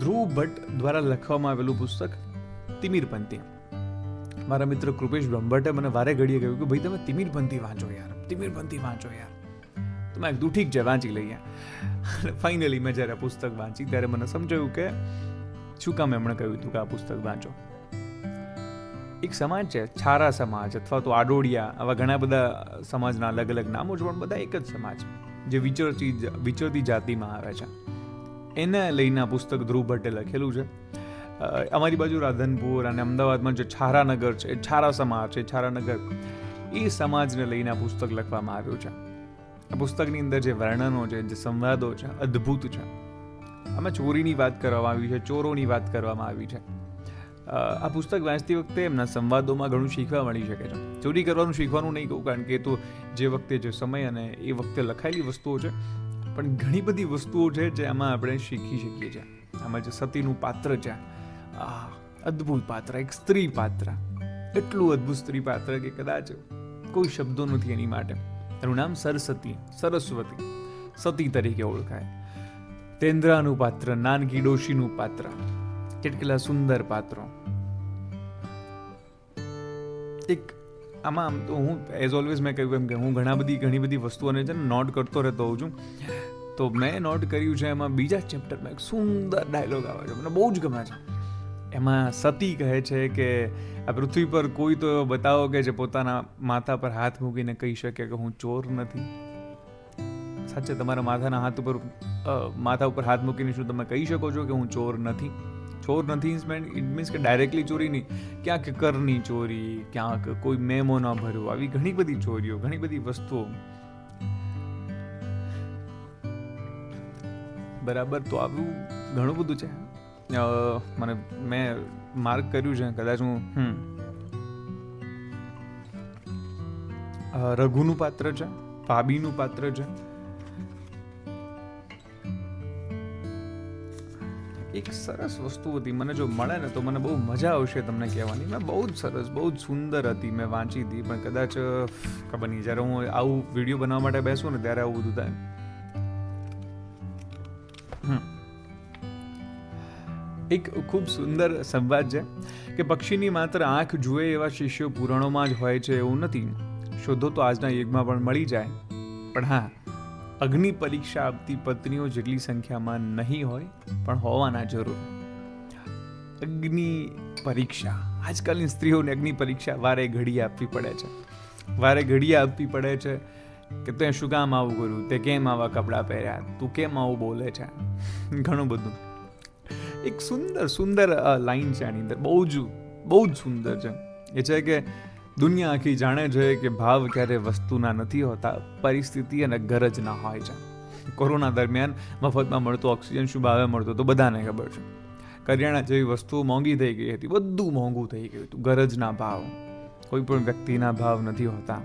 ધ્રુવ ભટ્ટ દ્વારા લખવામાં આવેલું પુસ્તક તિમિરપંથી મારા મિત્ર કૃપેશ બ્રહ્મભટ્ટે મને વારે ઘડીએ કહ્યું કે, ભાઈ, તમે તિમિરપંથી વાંચો યાર તિમિરપંથી વાંચો યાર. તો મેં કીધું ઠીક છે વાંચી લઈએ. અને ફાઇનલી મેં જ્યારે પુસ્તક વાંચી, ત્યારે મને સમજાયું કે શું કામ એમણે કહ્યું હતું કે આ પુસ્તક વાંચો. એક સમાજ છે, છારા સમાજ અથવા તો આડોડિયા, આવા ઘણા બધા સમાજના અલગ અલગ નામો છે, પણ બધા એક જ સમાજ, જે વિચરતી વિચરતી જાતિમાં આવે છે. એને લઈને આ પુસ્તક ધ્રુવ ભટ્ટે લખેલું છે. અમારી બાજુ રાધનપુર અને અમદાવાદમાં જે છારાનગર છે છારા સમાજ છે છારાનગર, એ સમાજને લઈને આ પુસ્તક લખવામાં આવ્યું છે. આ પુસ્તકની અંદર જે વર્ણનો છે, જે સંવાદો છે, અદ્ભુત છે. આમાં ચોરીની વાત કરવામાં આવી છે, ચોરોની વાત કરવામાં આવી છે. આ પુસ્તક વાંચતી વખતે એમના સંવાદોમાં ઘણું શીખવા મળી શકે છે. ચોરી કરવાનું શીખવાનું નહીં કહું, કારણ કે તો જે વખતે જે સમય અને એ વખતે લખાયેલી વસ્તુઓ છે પણ ઘણી બધી વસ્તુઓ છે જે આમાં આપણે શીખી શકીએ છીએ. આમાં જે સતીનું પાત્ર છે, આ અદ્ભુત પાત્ર, એક સ્ત્રી પાત્ર. એટલું અદ્ભુત સ્ત્રી પાત્ર કે કદાચ કોઈ શબ્દો નથી એની માટે. એનું નામ સરસ્વતી સરસ્વતી. સતી તરીકે ઓળખાય. તેન્દ્રાનું પાત્ર, નાનકી ડોશીનું પાત્ર. કેટલા સુંદર પાત્રો. એક આમાં આમ તો હું એઝ ઓલવેઝ મેં કહ્યું એમ કે હું ઘણા બધી, ઘણી બધી વસ્તુઓને છે ને નોટ કરતો રહેતો હોઉં છું. તો મેં નોટ કર્યું છે એમાં બીજા ચેપ્ટરમાં એક સુંદર ડાયલોગ આવે છે. મને બહુ જ ગમે છે. એમાં સતી કહે છે કે, આ પૃથ્વી પર કોઈ તો બતાવો કે જે પોતાના માથા પર હાથ મૂકીને કહી શકે કે હું ચોર નથી. સાચે તમારા માથાના હાથ ઉપર માથા ઉપર હાથ મૂકીને શું તમે કહી શકો છો કે હું ચોર નથી? ચોર નથી ઇટ મીન્સ કે ડાયરેક્ટલી ચોરી નહીં. ક્યાંક કરની ચોરી, ક્યાંક કોઈ મેમો ન ભરવો. આવી ઘણી બધી ચોરીઓ, ઘણી બધી વસ્તુઓ. બરાબર? તો આવું ઘણું બધું છે. મને મેં માર્ક કર્યું છે. કદાચ હું રઘુનું પાત્ર છે. ભાભીનું પાત્ર છે. એક સરસ વસ્તુ હતી. મને જો મળે ને તો મને બહુ મજા આવશે તમને કહેવાની. મેં બહુ જ સરસ બહુ જ સુંદર હતી. મેં વાંચી હતી. પણ કદાચ ખબર નહીં. જ્યારે હું આવું વીડિયો બનાવવા માટે બેસું ને ત્યારે આવું બધું થાય. એક ખૂબ સુંદર સંવાદ છે કે પક્ષીની માત્ર આંખ જુએ એવા શિષ્યો પુરાણોમાં જ હોય છે એવું નથી. શોધો તો આજના યુગમાં પણ મળી જાય. પણ હા, અગ્નિ પરીક્ષા આપતી પત્નીઓ જેટલી સંખ્યામાં નહીં હોય, પણ હોવાના જરૂર. અગ્નિ પરીક્ષા. આજકાલની સ્ત્રીઓને અગ્નિ પરીક્ષા વારે ઘડીએ આપવી પડે છે. વારે ઘડીએ આપવી પડે છે કે તે શું કામ આવું કર્યું, તે કેમ આવા કપડાં પહેર્યા, તું કેમ આવું બોલે છે? ઘણું બધું. એક સુંદર સુંદર લાઈન છે આની અંદર. બહુ જ બહુ જ સુંદર છે. એ છે કે દુનિયા આખી જાણે છે કે ભાવ ક્યારે વસ્તુના નથી હોતા, પરિસ્થિતિ અને ગરજ ના હોય છે. કોરોના દરમિયાન મફતમાં મળતો ઓક્સિજન શું ભાવે મળતો તો બધાને ખબર છે. કરિયાણા જેવી વસ્તુઓ મોંઘી થઈ ગઈ હતી, બધું મોંઘું થઈ ગયું હતું. ગરજના ભાવ. કોઈ પણ વ્યક્તિના ભાવ નથી હોતા.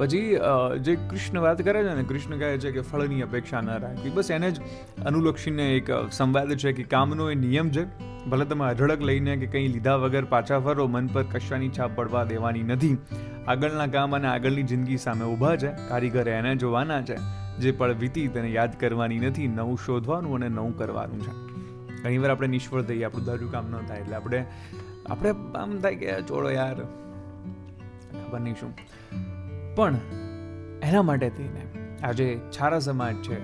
પછી જે કૃષ્ણ વાત કરે છે ને, કૃષ્ણ કહે છે કે ફળની અપેક્ષા ન રાખવી. બસ એને જ અનુલક્ષીને એક સંવાદ છે કે કામનો એ નિયમ છે. ભલે તમે અઢળક લઈને કે કંઈ લીધા વગર પાછા ફરો, મન પર કશાની છાપ પડવા દેવાની નથી. આગળના કામ અને આગળની જિંદગી સામે ઊભા છે. કારીગરે એને જોવાના છે. જે પળ વીતી તેને યાદ કરવાની નથી. નવું શોધવાનું અને નવું કરવાનું છે. ઘણીવાર આપણે નિષ્ફળ થઈએ, આપણું ધાર્યું કામ ન થાય એટલે આપણે આપણે આમ થાય કે છોડો યાર. ખબર નહીં શું. પણ એના માટે થઈને આજે છારા સમાજ છે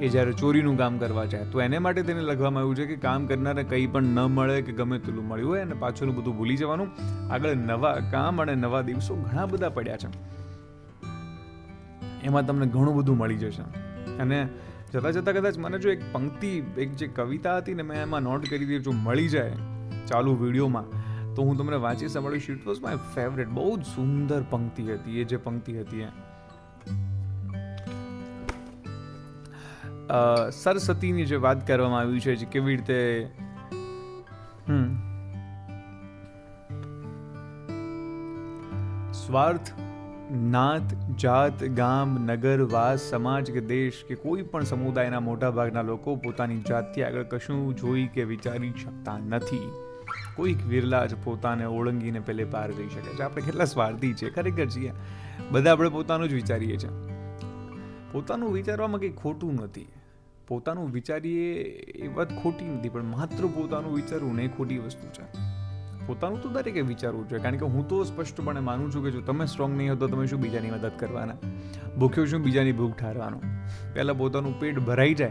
એ જ્યારે ચોરીનું કામ કરવા જાય, તો એને માટે તેને લખવામાં આવ્યું છે કે કામ કરનારને કંઈ પણ ન મળે કે ગમે તેટલું મળ્યું હોય અને પાછળનું બધું ભૂલી જવાનું. આગળ નવા કામ અને નવા દિવસો ઘણા બધા પડ્યા છે. એમાં તમને ઘણું બધું મળી જશે. અને જતાં જતાં કદાચ મને જો એક પંક્તિ, એક જે કવિતા હતી ને મેં એમાં નોટ કરી દીધી, જો મળી જાય ચાલુ વિડીયોમાં તો હું તમને વાંચી સંભાળીશ ઇટ વોઝ માય ફેવરેટ બહુ જ સુંદર પંક્તિ હતી એ જે પંક્તિ હતી એ સરસ્વતીની જે વાત કરવામાં આવી છે જે કેવી રીતે હમ. સ્વાર્થ, નાત, જાત, ગામ, નગર, વાસ, સમાજ કે દેશ કે કોઈ પણ સમુદાયના મોટા ભાગના લોકો પોતાની જાતથી આગળ કશું જોઈ કે વિચારી શકતા નથી. કોઈક વિરલા જ પોતાને ઓળંગીને પેલે પાર જઈ શકે છે. આપણે કેટલા સ્વાર્થી છે ખરેખર છીએ. બધા આપણે પોતાનું જ વિચારીએ છીએ. પોતાનું વિચારવામાં કંઈ ખોટું નથી. પોતાનું વિચારીએ એ વાત ખોટી નથી, પણ માત્ર પોતાનું વિચારવું ને ખોટી વસ્તુ છે. પોતાનું તો દરેકે વિચારવું જોઈએ. કારણ કે હું તો સ્પષ્ટપણે માનું છું કે જો તમે સ્ટ્રોંગ નહીં હો તો તમે શું બીજાની મદદ કરવાના? ભૂખ્યો શું બીજાની ભૂખ ઠારવાનો. પહેલાં પોતાનું પેટ ભરાઈ જાય,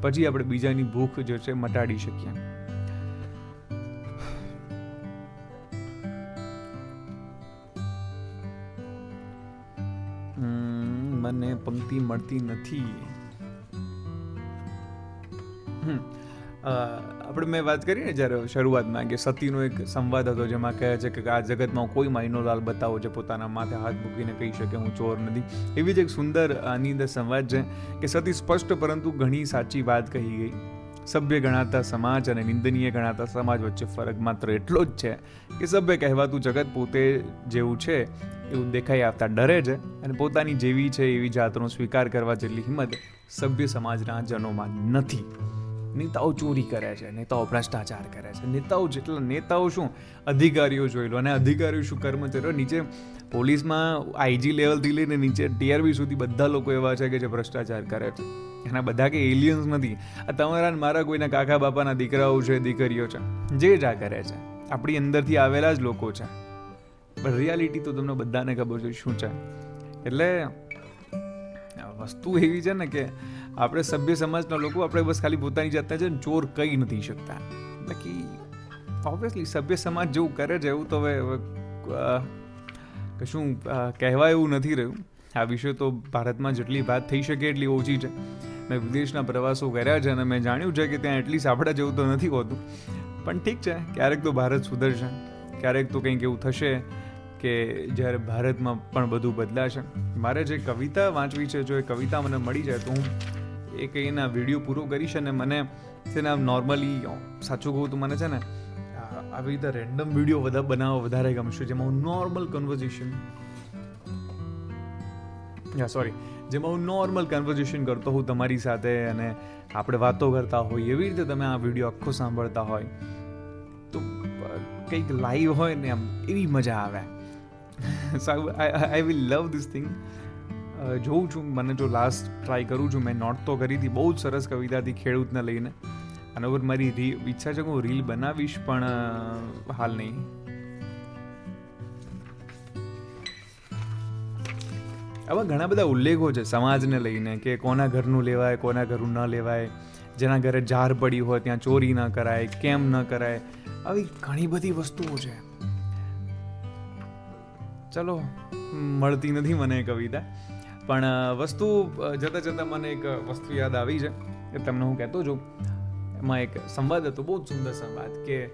પછી આપણે બીજાની ભૂખ જે છે મટાડી શકીએ. મને પંક્તિ મળતી નથી. આપણે મેં વાત કરી ને જ્યારે શરૂઆતમાં કે સતીનો એક સંવાદ હતો જેમાં કહે છે કે આ જગતમાં કોઈ માયનો લાલ બતાવો જે પોતાના માથે હાથ મૂકીને કહી શકે, હું ચોર નથી. એવી જ એક સુંદર આની અંદર સંવાદ છે કે સતી સ્પષ્ટ પરંતુ ઘણી સાચી વાત કહી ગઈ. સભ્ય ગણાતા સમાજ અને નિંદનીય ગણાતા સમાજ વચ્ચે ફરક માત્ર એટલો જ છે કે સભ્ય કહેવાતું જગત પોતે જેવું છે, એવું દેખાઈ આવતા ડરે છે અને પોતાની જેવી છે એવી જાતનો સ્વીકાર કરવા જેટલી હિંમત સભ્ય સમાજના જનોમાં નથી. નેતાઓ ચોરી કરે છે, નેતાઓ ભ્રષ્ટાચાર કરે છે. નેતાઓ જેટલા નેતાઓ શું, અધિકારીઓ જોઈ લો અને અધિકારીઓ શું કર્મચારીઓ નીચે પોલીસમાં આઈજી લેવલથી લઈને નીચે ટીઆરબી સુધી બધા લોકો એવા છે કે જે ભ્રષ્ટાચાર કરે છે. એના બધા કે એલિયન્સ નથી. આ તમારા મારા કોઈના કાકા બાપાના દીકરાઓ છે, દીકરીઓ છે, જે જ આ કરે છે. આપણી અંદરથી આવેલા જ લોકો છે. પણ રિયાલિટી તો તમને બધાને ખબર છે શું છે. એટલે વસ્તુ એવી છે ને કે આપણે સભ્ય સમાજના લોકો આપણે બસ ખાલી પોતાની જાતને છે ચોર કહી નથી શકતા. બાકી ઓબ્વિયસલી સભ્ય સમાજ જેવું કરે છે એવું તો હવે કશું કહેવાય એવું નથી રહ્યું. આ વિશે તો ભારતમાં જેટલી વાત થઈ શકે એટલી ઓછી છે. મેં વિદેશના પ્રવાસો કર્યા છે અને મેં જાણ્યું છે કે ત્યાં એટલીસ્ટ આપણા જેવું તો નથી હોતું. પણ ઠીક છે, ક્યારેક તો ભારત સુધરશે. ક્યારેક તો કંઈક એવું થશે કે જ્યારે ભારતમાં પણ બધું બદલાશે. મારે જે કવિતા વાંચવી છે, જો એ કવિતા મને મળી જાય તો હું એ એના વીડિયો પૂરો કરીશ અને મને છે ને નોર્મલી સાચું કહું તો મને છે ને આવી રીતે રેન્ડમ વીડિયો બધા બનાવવા વધારે ગમશે, જેમાં હું નોર્મલ કન્વર્ઝેશન યા સોરી જેમાં હું નોર્મલ કન્વર્ઝેશન કરતો હોઉં તમારી સાથે અને આપણે વાતો કરતા હોઈએ, એવી રીતે તમે આ વીડિયો આખો સાંભળતા હોય, તો કંઈક લાઈવ હોય ને આમ એવી મજા આવે. So I will love this thing જોઉં છું. મને જો લાસ્ટ ટ્રાય કરું છું, મેં નોટ તો કરી હતી, બહુ જ સરસ કવિતાથી ખેડૂતને લઈને. અને ઉપર મારી ઈચ્છા છે કે હું રીલ બનાવીશ, પણ હાલ નહીં. આવા ઘણા બધા ઉલ્લેખો છે સમાજને લઈને, કે કોના ઘરનું લેવાય, કોના ઘરનું ન લેવાય, જેના ઘરે જાર પડી હોય, ત્યાં ચોરી ન કરાય, કેમ ન કરાય, આવી ઘણી બધી વસ્તુઓ છે. ચલો મળતી નથી મને કવિતા. પણ વસ્તુ જતાં જતાં મને એક વસ્તુ યાદ આવી છે કે તમને હું કહેતો છું. એમાં એક સંવાદ હતો, બહુ જ સુંદર સંવાદ કે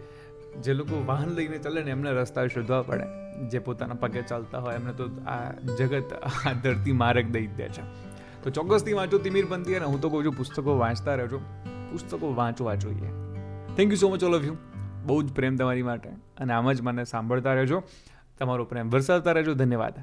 જે લોકો વાહન લઈને ચાલે ને એમને રસ્તા શોધવા પડે. જે પોતાના પગે ચાલતા હોય, એમને તો આ જગત આ ધરતી માર્ગ દઈ દે છે. તો ચોક્કસથી વાંચો તિમિર પંથી અને હું તો કહું છું, પુસ્તકો વાંચતા રહેજો. પુસ્તકો વાંચવા જોઈએ. Thank you so much all of you બહુ જ પ્રેમ તમારી માટે. અને આમ જ મને સાંભળતા રહેજો. તમારો પ્રેમ વરસાવતા રહેજો. ધન્યવાદ.